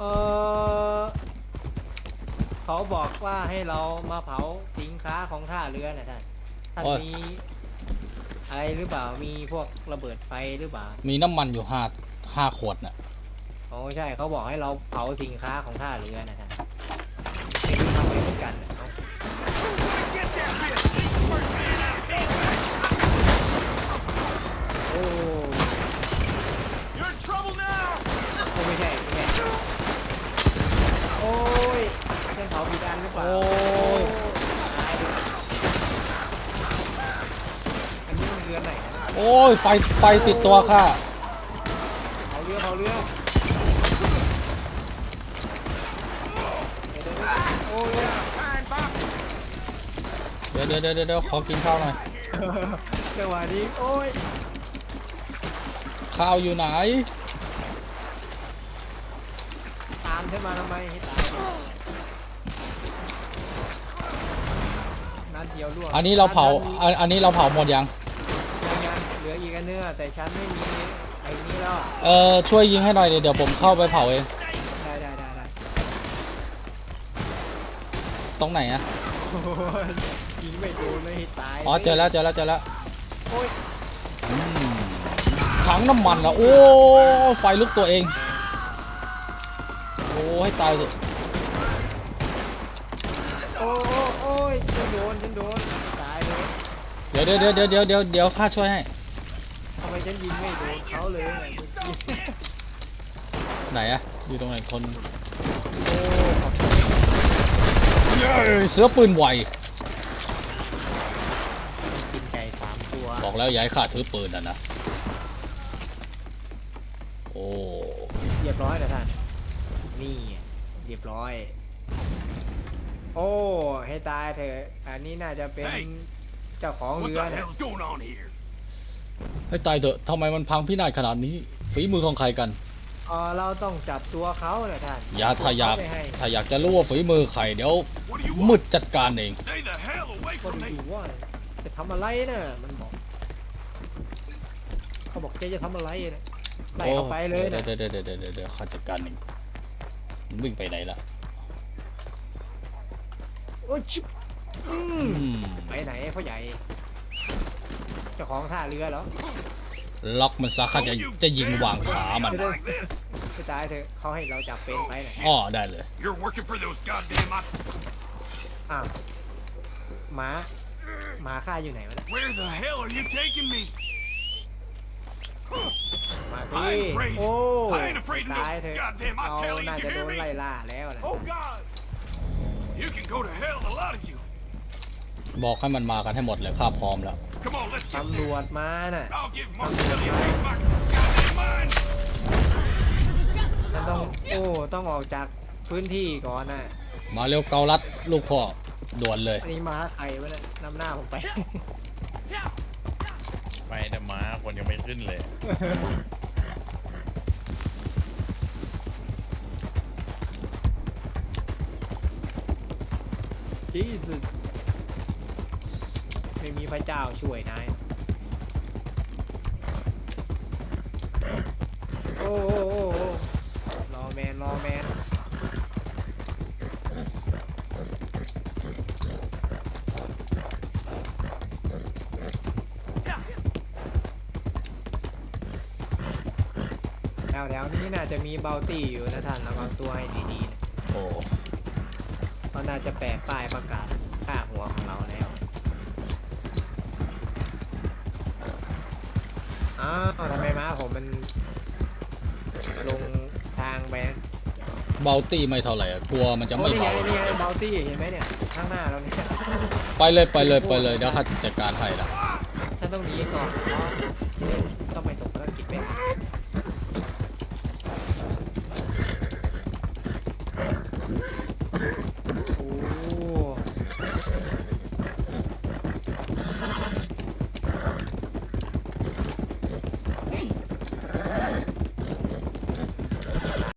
เออเขาบอกว่าให้เรามาเผาสินค้าของท่าเรือนะท่านท่านโอ้ย มีอะไรหรือเปล่ามีพวกระเบิดไฟหรือเปล่ามีน้ำมันอยู่ห้าห้าขวดน่ะ โอ้ใช่เขาบอกให้เราเผาสินค้าของท่าเรือนะท่าน ยตายเลยอันนี้มันเรือไหนนะโอ้ยไฟไฟติดตัวค่ะเผาเรือเผาเรือเดี๋ยวๆๆโอ้ย Fine, Bob. เดี๋ยวเดี๋ยวเดี๋ยวเดี๋ยวขอกินข้าวหน่อยจังหวะนี้โอ้ยข้าวอยู่ไหนตามฉันมาทำไมให้ตาย ดเดียวล่วงอันนี้เราเผานัดอันอันนี้เราเผาหมดยังยังยังเหลืออีกอันเนื้อะแต่ฉันไม่มีไอ้นี่แล้วอะเออช่วยยิงให้หน่อยเดี๋ยวเดี๋ยวผมเข้าไปเผาเองได้ได้ได้ได้ตรงไหนอะโอ้ยยิงไม่โดนเลยให้ตายอ๋อเจอแล้วเจอแล้วเจอแล้วโอ้ยอืมถังน้ำมันละโอ้ยไฟลุกตัวเองโอ้ให้ตายเลย โอ้โอ้โอ้ยฉันโดนฉันโดนตายเลยเดี๋ยวเดี๋ยวเดี๋ยวเดี๋ยวเดี๋ยวเดี๋ยวข้าช่วยให้ ทำไมฉันยิงไม่โดนเขาเลยเนี่ยเมื่อกี้ไหนอะอยู่ตรงไหนคนโอ้ขอบคุณเย้เสือปืนไวกินไก่สามตัวบอกแล้วย้ายข้าถือปืนอะนะโอ้เรียบร้อยนะท่านนี่เรียบร้อย โอ้ ให้ตายเถอะ อันนี้น่าจะเป็นเฮ้ยเจ้าของ What เรือ the นะ hell's going on here? ให้ตายเถอะทำไมมันพังพินาศขนาดนี้ ฝีมือของใครกัน เออเราต้องจับตัวเขานะท่านอย่าถ้าอยากเไปให้ถ้าอยากจะรู้ว่าฝีมือใครเดี๋ยว What do you มื want? ดจัดการเอง Stay the hell away ก็ from ดู me. ว่าจะทำอะไรนะมันบอก เขาบอกแกจะทำอะไรนะไล่เขาไปเลยนะเดี๋ยวเดี๋ยวเดี๋ยวเดี๋ยวเดี๋ยวเดี๋ยวข้าจัดการเองมันวิ่งไปไหนล่ะ โอ้ยชิบอืมอืมไปไหนพ่อใหญ่ เจ้าของท่าเรือเหรอล็อกมันซะข้าจะจะยิงวางขามัน Like this. ไม่ตายเถอะเขาให้เราจับเป็นไปนะอ้อได้เลย You're working for those goddamn op- อ้าวหมาหมาข้าอยู่ไหนวะเนี่ย Where the hell are you taking me? มาสิ I'm afraid. โอ้ I ain't afraid of no ตายเถอะ goddamn เรา Italians, น่า you จะโด hear น me? ไล่ล่าแล้วนะ Oh God! You can go to hell, a lot of you. บอกให้มันมากันให้หมดเลยข้าพร้อมแล้ว Come on, let's get ตำร there. วจมาน่ะ I'll give Martelli back my goddamn mind. มันต้อง โอ้ ต้องออกจากพื้นที่ก่อนน่ะ มาเร็วเกาลัดลูกพ่อด่วนเลย อันนี้มาใครวะเนี่ยนำหน้าผมไปไม่นะม้าคนยังไม่ขึ้นเลย จีสุดไม่มีพระเจ้าช่วยนายโอ้โอ้โอ้โอ้รอแมนรอแมนแถวๆนี้น่าจะมีเบลตี้อยู่นะท่านระวังตัวให้ดีๆ เขาน่าจะแปะป้ายประกาศค่าหัวของเราแล้ว อ้าวทำไมม้าผมมันลงทางไปเบลตี้ไม่เท่าไหร่อะกลัวมันจะโอ้ไม่นี่ไงเบานี่ไงเบลตี้เห็นไหมเนี่ย ข้างหน้าเราเนี่ย ไปเลยไปเลยไปเลยเดี๋ยวข้าจัดการให้ละฉันต้องหนีก่อนเพราะต้องไปส่งภารกิจไหม